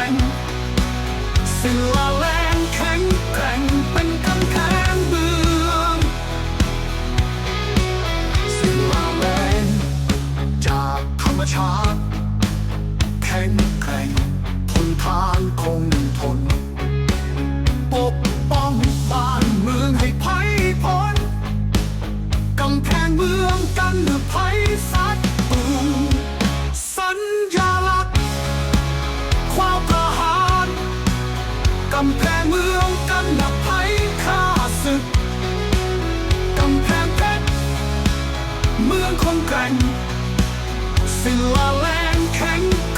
องสิ่งเสือแรงแข็งแกร่งเป็นกำแพงเมืองเสือแรงจากธรรมชาติแข็งแกร่งทนทานคงทนปกป้องบ้านเมืองให้ภัยพ้นกำแพงเมืองกันหรือภัยสัตว์ ของคนแกร่งศิละแรงแข็ง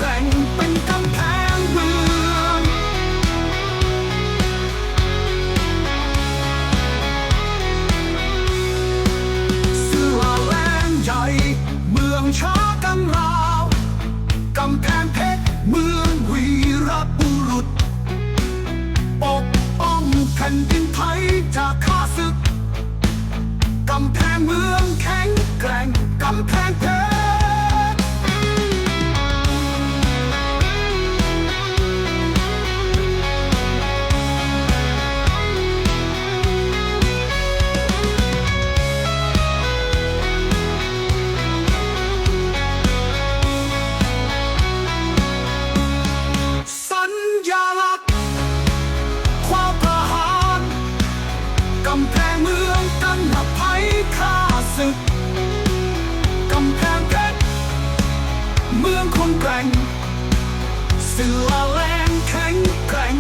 ึกกำแพงเพชรเมืองคนแกร่งศิลาแรงแข็งแกร่ง